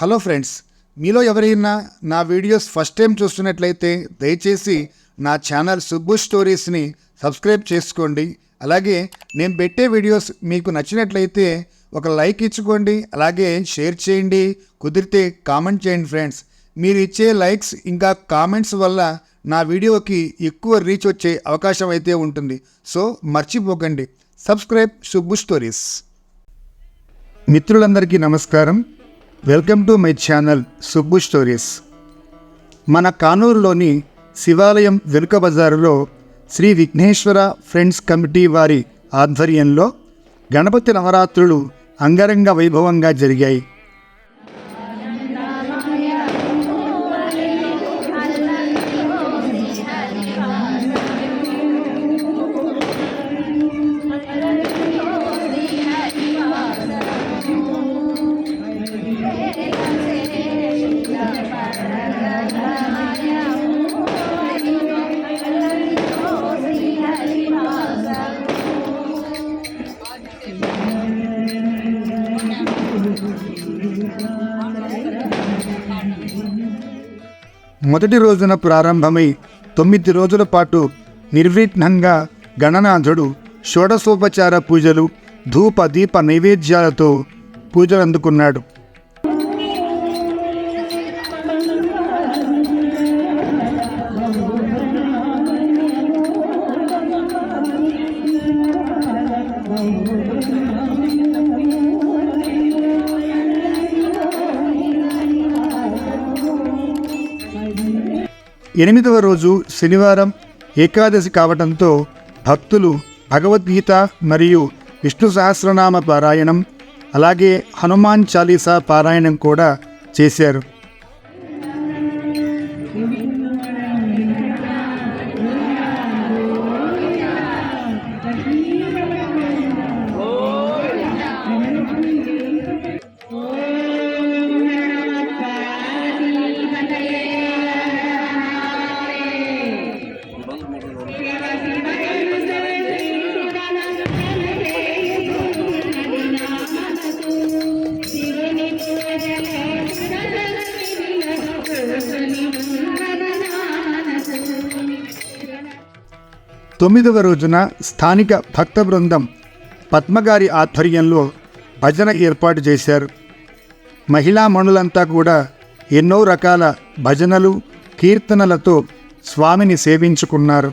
Hello friends మీలో ఎవరైనా నా వీడియోస్ ఫస్ట్ టైం చూస్తున్నట్లయితే దయచేసి నా ఛానల్ సుబ్బు స్టోరీస్ని సబ్స్క్రైబ్ చేసుకోండి. అలాగే నేను పెట్టే వీడియోస్ మీకు నచ్చినట్లయితే ఒక లైక్ ఇచ్చుకోండి అలాగే షేర్ చేయండి కుదిరితే కామెంట్ చేయండి ఫ్రెండ్స్. మీరు ఇచ్చే లైక్స్ ఇంకా కామెంట్స్ వల్ల నా వీడియోకి ఎక్కువ రీచ్ వచ్చే అవకాశం అయితే ఉంటుంది. సో మర్చిపోకండి. Subscribe Subbu stories. మిత్రులందరికీ నమస్కారం. Welcome to my channel Subbu stories. మన కానూరులోని శివాలయం వెనుక బజారులో శ్రీ విఘ్నేశ్వర ఫ్రెండ్స్ కమిటీ వారి ఆధ్వర్యంలో గణపతి నవరాత్రులు అంగరంగ వైభవంగా జరిగాయి. మొదటి రోజున ప్రారంభమై తొమ్మిది రోజుల పాటు నిర్విఘ్నంగా గణనాథుడు షోడశోపచార పూజలు ధూప దీప నైవేద్యాలతో పూజలు అందుకున్నాడు ఎనిమిదవ రోజు శనివారం ఏకాదశి కావటంతో భక్తులు భగవద్గీత మరియు విష్ణు సహస్రనామ పారాయణం అలాగే హనుమాన్ చాలీసా పారాయణం కూడా చేశారు. తొమ్మిదవ రోజున స్థానిక భక్త బృందం పద్మగారి ఆధ్వర్యంలో భజన ఏర్పాటు చేశారు. మహిళా మణులంతా కూడా ఎన్నో రకాల భజనలు కీర్తనలతో స్వామిని సేవించుకున్నారు.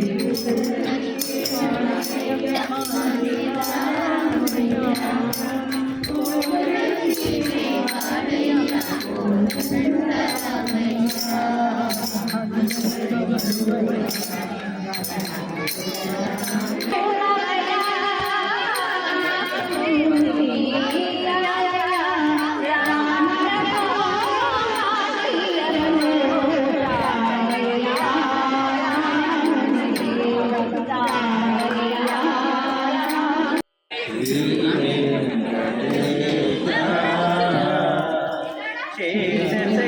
చేసే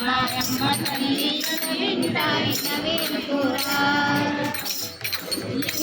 మాయమ్మ తల్లి ఇంటాయి నవేను కూడా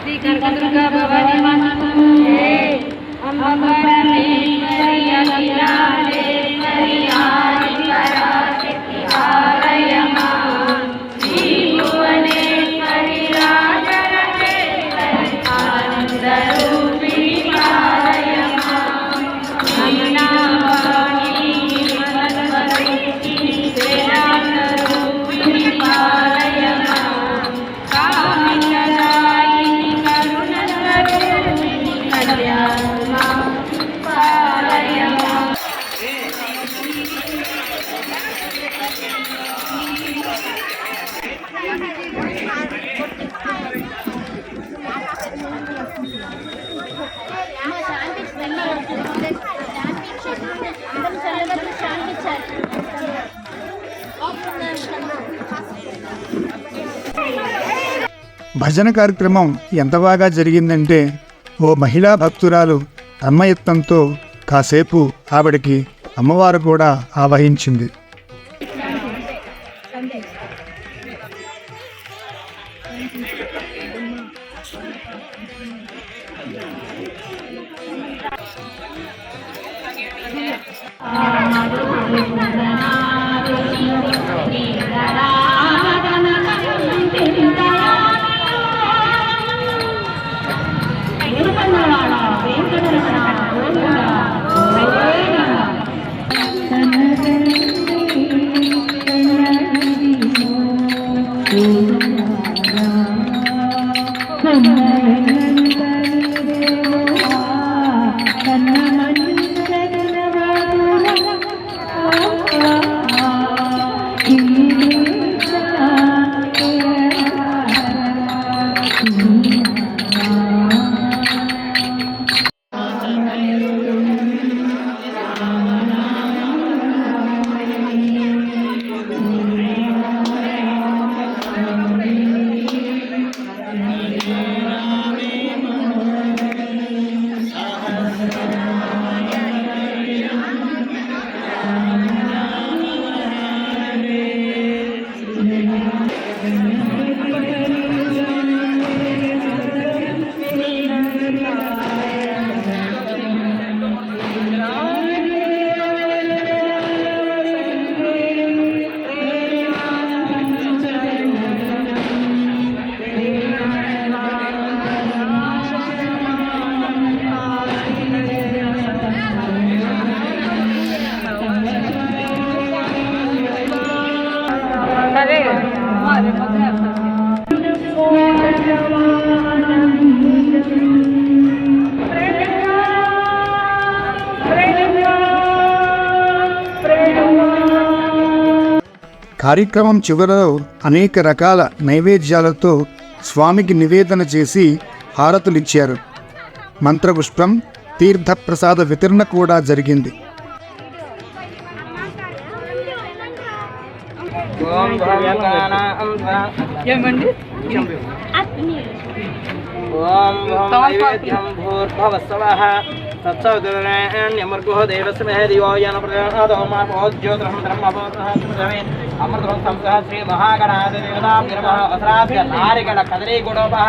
శ్రీ కనకదుర్గా భవాని మాత అంబ భజన కార్యక్రమం ఎంత బాగా జరిగిందంటే ఓ మహిళా భక్తురాలు అమ్మయత్నంతో కాసేపు ఆవిడకి అమ్మవారు కూడా ఆవహించింది Thank you. కార్యక్రమం చివరలో అనేక రకాల నైవేద్యాలతో స్వామికి నివేదన చేసి హారతులిచ్చారు. మంత్రపుష్పం తీర్థప్రసాద వితరణ కూడా జరిగింది. ఓం ఓం దివో యన ప్రజాదో మా భోజ్యోతిరహం అమృతం సంసః శ్రీ మహాగణాధ దేవతాం నిర్మః అసరాధ్య నారికల కదరీ గుణోపః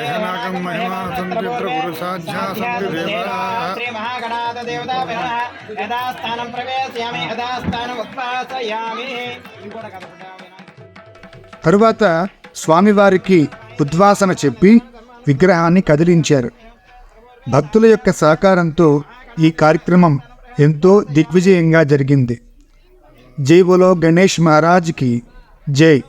ఏకనాకం మహిమానతం పితృపురుషాధ్యాసం దేవాः శ్రీ ప్రవేశయామి ఉత్పాసయామి తరువాత స్వామివారికి ఉద్వాసన చెప్పి విగ్రహాన్ని కదిలించారు. భక్తుల యొక్క సహకారంతో ఈ కార్యక్రమం ఎంతో దిగ్విజయంగా జరిగింది. జై బోలో గణేష్ మహారాజ్కి జై.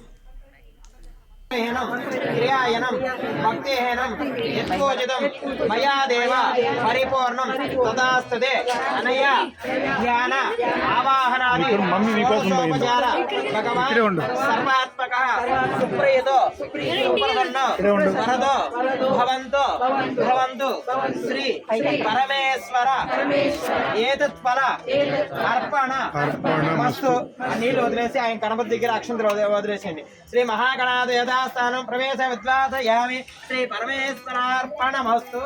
హీనం క్రియాయనం భక్తిహీనం యత్కోజితం మయా దేవ పరిపూర్ణం తదాస్తుతే అనయ ధ్యాన ఆవాహనాది షోడశోపచార భగవాన్ సర్వాత్మక సుప్రసన్నో వరదో భవంతో భవంతు శ్రీ పరమేశ్వర ఏతత్ ఫల అర్పణ మస్తు ఆ నీళ్ళు వదిలేసి ఆయన గణపతి దగ్గర అక్షంతలు వదిలే- వదిలేసేయండి. శ్రీ మహాగణాథ యథాస్థానం ప్రవేశ విద్వాసయామి శ్రీ పరమేశ్వరార్పణమస్తు.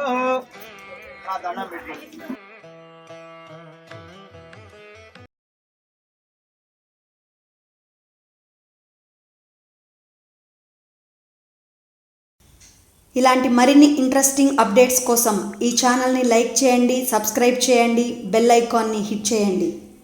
ఆ దండం పెట్టి. ఇలాంటి మరిన్ని ఇంట్రెస్టింగ్ అప్డేట్స్ కోసం ఈ ఛానల్ని లైక్ చేయండి సబ్స్క్రైబ్ చేయండి బెల్ ఐకాన్ని హిట్ చేయండి.